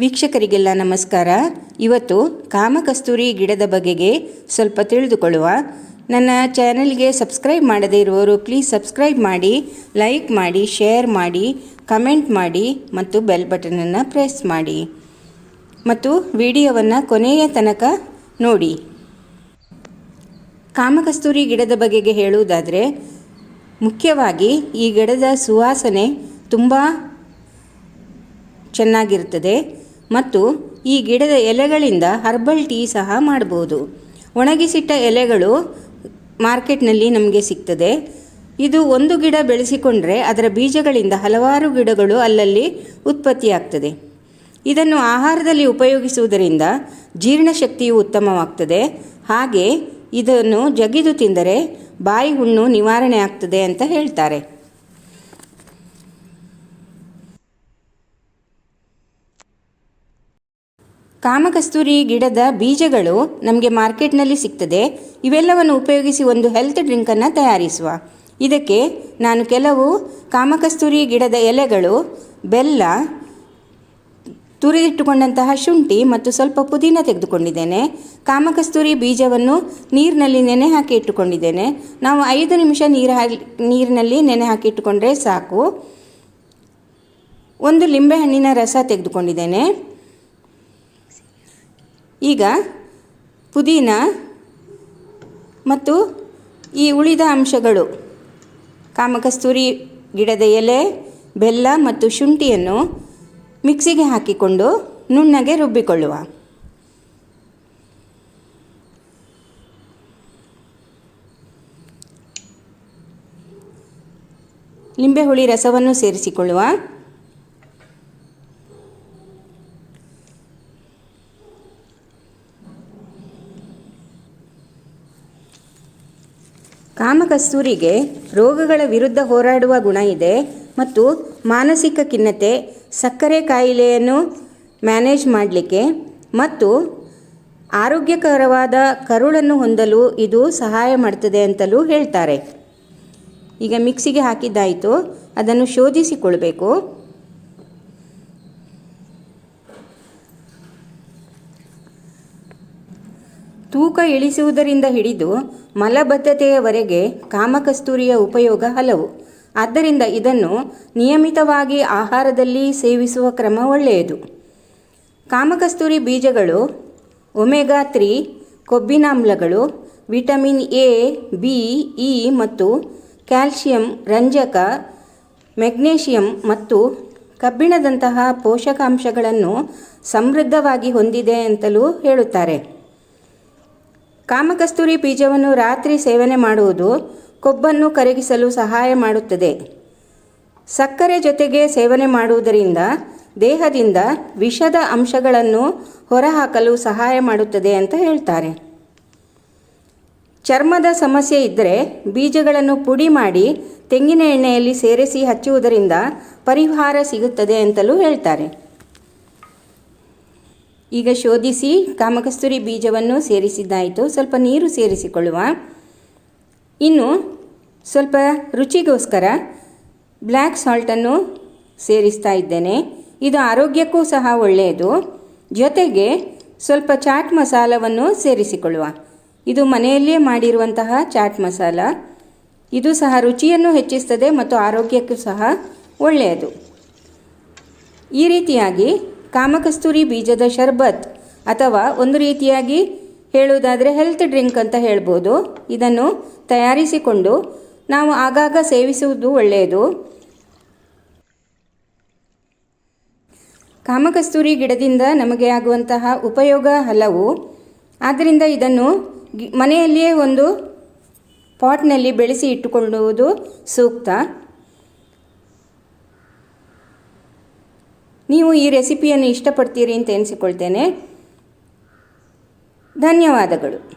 ವೀಕ್ಷಕರಿಗೆಲ್ಲ ನಮಸ್ಕಾರ. ಇವತ್ತು ಕಾಮಕಸ್ತೂರಿ ಗಿಡದ ಬಗೆಗೆ ಸ್ವಲ್ಪ ತಿಳಿದುಕೊಳ್ಳುವ. ನನ್ನ ಚಾನೆಲ್ಗೆ ಸಬ್ಸ್ಕ್ರೈಬ್ ಮಾಡದೇ ಇರುವವರು ಪ್ಲೀಸ್ ಸಬ್ಸ್ಕ್ರೈಬ್ ಮಾಡಿ, ಲೈಕ್ ಮಾಡಿ, ಶೇರ್ ಮಾಡಿ, ಕಮೆಂಟ್ ಮಾಡಿ ಮತ್ತು ಬೆಲ್ ಬಟನನ್ನು ಪ್ರೆಸ್ ಮಾಡಿ. ಮತ್ತು ವಿಡಿಯೋವನ್ನು ಕೊನೆಯ ತನಕ ನೋಡಿ. ಕಾಮಕಸ್ತೂರಿ ಗಿಡದ ಬಗೆಗೆ ಹೇಳುವುದಾದರೆ, ಮುಖ್ಯವಾಗಿ ಈ ಗಿಡದ ಸುವಾಸನೆ ತುಂಬ ಚೆನ್ನಾಗಿರ್ತದೆ ಮತ್ತು ಈ ಗಿಡದ ಎಲೆಗಳಿಂದ ಹರ್ಬಲ್ ಟೀ ಸಹ ಮಾಡ್ಬೋದು. ಒಣಗಿಸಿಟ್ಟ ಎಲೆಗಳು ಮಾರ್ಕೆಟ್ನಲ್ಲಿ ನಮಗೆ ಸಿಗ್ತದೆ. ಇದು ಒಂದು ಗಿಡ ಬೆಳೆಸಿಕೊಂಡ್ರೆ ಅದರ ಬೀಜಗಳಿಂದ ಹಲವಾರು ಗಿಡಗಳು ಅಲ್ಲಲ್ಲಿ ಉತ್ಪತ್ತಿಯಾಗ್ತದೆ. ಇದನ್ನು ಆಹಾರದಲ್ಲಿ ಉಪಯೋಗಿಸುವುದರಿಂದ ಜೀರ್ಣಶಕ್ತಿಯು ಉತ್ತಮವಾಗ್ತದೆ. ಹಾಗೆ ಇದನ್ನು ಜಗಿದು ತಿಂದರೆ ಬಾಯಿ ಹುಣ್ಣು ನಿವಾರಣೆ ಆಗ್ತದೆ ಅಂತ ಹೇಳ್ತಾರೆ. ಕಾಮಕಸ್ತೂರಿ ಗಿಡದ ಬೀಜಗಳು ನಮಗೆ ಮಾರ್ಕೆಟ್ನಲ್ಲಿ ಸಿಗ್ತದೆ. ಇವೆಲ್ಲವನ್ನು ಉಪಯೋಗಿಸಿ ಒಂದು ಹೆಲ್ತ್ ಡ್ರಿಂಕನ್ನು ತಯಾರಿಸುವ. ಇದಕ್ಕೆ ನಾನು ಕೆಲವು ಕಾಮಕಸ್ತೂರಿ ಗಿಡದ ಎಲೆಗಳು, ಬೆಲ್ಲ, ತುರಿದಿಟ್ಟುಕೊಂಡಂತಹ ಶುಂಠಿ ಮತ್ತು ಸ್ವಲ್ಪ ಪುದೀನ ತೆಗೆದುಕೊಂಡಿದ್ದೇನೆ. ಕಾಮಕಸ್ತೂರಿ ಬೀಜವನ್ನು ನೀರಿನಲ್ಲಿ ನೆನೆ ಹಾಕಿ ಇಟ್ಟುಕೊಂಡಿದ್ದೇನೆ. ನಾವು ಐದು ನಿಮಿಷ ನೀರು ಹಾಕಿ, ನೀರಿನಲ್ಲಿ ನೆನೆ ಹಾಕಿ ಇಟ್ಟುಕೊಂಡ್ರೆ ಸಾಕು. ಒಂದು ಲಿಂಬೆಹಣ್ಣಿನ ರಸ ತೆಗೆದುಕೊಂಡಿದ್ದೇನೆ. ಈಗ ಪುದೀನ ಮತ್ತು ಈ ಉಳಿದ ಅಂಶಗಳು. ಕಾಮಕಸ್ತೂರಿ ಗಿಡದ ಎಲೆ, ಬೆಲ್ಲ ಮತ್ತು ಶುಂಠಿಯನ್ನು ಮಿಕ್ಸಿಗೆ ಹಾಕಿಕೊಂಡು ನುಣ್ಣಗೆ ರುಬ್ಬಿಕೊಳ್ಳುವ. ಲಿಂಬೆ ಹುಳಿ ರಸವನ್ನು ಸೇರಿಸಿಕೊಳ್ಳುವ. ಕಾಮಕಸ್ತೂರಿಗೆ ರೋಗಗಳ ವಿರುದ್ಧ ಹೋರಾಡುವ ಗುಣ ಇದೆ ಮತ್ತು ಮಾನಸಿಕ ಖಿನ್ನತೆ, ಸಕ್ಕರೆ ಕಾಯಿಲೆಯನ್ನು ಮ್ಯಾನೇಜ್ ಮಾಡಲಿಕ್ಕೆ ಮತ್ತು ಆರೋಗ್ಯಕರವಾದ ಕರುಳನ್ನು ಹೊಂದಲು ಇದು ಸಹಾಯ ಮಾಡ್ತದೆ ಅಂತಲೂ ಹೇಳ್ತಾರೆ. ಈಗ ಮಿಕ್ಸಿಗೆ ಹಾಕಿದ್ದಾಯಿತು. ಅದನ್ನು ಶೋಧಿಸಿಕೊಳ್ಬೇಕು. ತೂಕ ಇಳಿಸುವುದರಿಂದ ಹಿಡಿದು ಮಲಬದ್ಧತೆಯವರೆಗೆ ಕಾಮಕಸ್ತೂರಿಯ ಉಪಯೋಗ ಹಲವು. ಆದ್ದರಿಂದ ಇದನ್ನು ನಿಯಮಿತವಾಗಿ ಆಹಾರದಲ್ಲಿ ಸೇವಿಸುವ ಕ್ರಮ ಒಳ್ಳೆಯದು. ಕಾಮಕಸ್ತೂರಿ ಬೀಜಗಳು ಒಮೆಗಾ ತ್ರೀ ಕೊಬ್ಬಿನಾಮ್ಲಗಳು ವಿಟಮಿನ್ ಎ, ಬಿ, ಇ ಮತ್ತು ಕ್ಯಾಲ್ಶಿಯಂ, ರಂಜಕ, ಮೆಗ್ನೇಷಿಯಂ ಮತ್ತು ಕಬ್ಬಿಣದಂತಹ ಪೋಷಕಾಂಶಗಳನ್ನು ಸಮೃದ್ಧವಾಗಿ ಹೊಂದಿದೆ ಅಂತಲೂ ಹೇಳುತ್ತಾರೆ. ಕಾಮಕಸ್ತೂರಿ ಬೀಜವನ್ನು ರಾತ್ರಿ ಸೇವನೆ ಮಾಡುವುದು ಕೊಬ್ಬನ್ನು ಕರಗಿಸಲು ಸಹಾಯ ಮಾಡುತ್ತದೆ. ಸಕ್ಕರೆ ಜೊತೆಗೆ ಸೇವನೆ ಮಾಡುವುದರಿಂದ ದೇಹದಿಂದ ವಿಷದ ಅಂಶಗಳನ್ನು ಹೊರಹಾಕಲು ಸಹಾಯ ಮಾಡುತ್ತದೆ ಅಂತ ಹೇಳ್ತಾರೆ. ಚರ್ಮದ ಸಮಸ್ಯೆ ಇದ್ದರೆ ಬೀಜಗಳನ್ನು ಪುಡಿ ಮಾಡಿ ತೆಂಗಿನ ಎಣ್ಣೆಯಲ್ಲಿ ಸೇರಿಸಿ ಹಚ್ಚುವುದರಿಂದ ಪರಿಹಾರ ಸಿಗುತ್ತದೆ ಅಂತಲೂ ಹೇಳ್ತಾರೆ. ಈಗ ಶೋಧಿಸಿ ಕಾಮಕಸ್ತೂರಿ ಬೀಜವನ್ನು ಸೇರಿಸಿದ್ದಾಯಿತು. ಸ್ವಲ್ಪ ನೀರು ಸೇರಿಸಿಕೊಳ್ಳುವ. ಇನ್ನು ಸ್ವಲ್ಪ ರುಚಿಗೋಸ್ಕರ ಬ್ಲ್ಯಾಕ್ ಸಾಲ್ಟನ್ನು ಸೇರಿಸ್ತಾ ಇದ್ದೇನೆ. ಇದು ಆರೋಗ್ಯಕ್ಕೂ ಸಹ ಒಳ್ಳೆಯದು. ಜೊತೆಗೆ ಸ್ವಲ್ಪ ಚಾಟ್ ಮಸಾಲವನ್ನು ಸೇರಿಸಿಕೊಳ್ಳುವ. ಇದು ಮನೆಯಲ್ಲಿಯೇ ಮಾಡಿರುವಂತಹ ಚಾಟ್ ಮಸಾಲ. ಇದು ಸಹ ರುಚಿಯನ್ನು ಹೆಚ್ಚಿಸ್ತದೆ ಮತ್ತು ಆರೋಗ್ಯಕ್ಕೂ ಸಹ ಒಳ್ಳೆಯದು. ಈ ರೀತಿಯಾಗಿ ಕಾಮಕಸ್ತೂರಿ ಬೀಜದ ಶರ್ಬತ್ ಅಥವಾ ಒಂದು ರೀತಿಯಾಗಿ ಹೇಳುವುದಾದರೆ ಹೆಲ್ತ್ ಡ್ರಿಂಕ್ ಅಂತ ಹೇಳ್ಬೋದು. ಇದನ್ನು ತಯಾರಿಸಿಕೊಂಡು ನಾವು ಆಗಾಗ ಸೇವಿಸುವುದು ಒಳ್ಳೆಯದು. ಕಾಮಕಸ್ತೂರಿ ಗಿಡದಿಂದ ನಮಗೆ ಆಗುವಂತಹ ಉಪಯೋಗ ಹಲವು. ಆದ್ದರಿಂದ ಇದನ್ನು ಮನೆಯಲ್ಲಿಯೇ ಒಂದು ಪಾಟ್ನಲ್ಲಿ ಬೆಳೆಸಿ ಇಟ್ಟುಕೊಳ್ಳುವುದು ಸೂಕ್ತ. ನೀವು ಈ ರೆಸಿಪಿಯನ್ನು ಇಷ್ಟಪಡ್ತೀರಿ ಅಂತ ಎನಿಸಿಕೊಳ್ತೇನೆ. ಧನ್ಯವಾದಗಳು.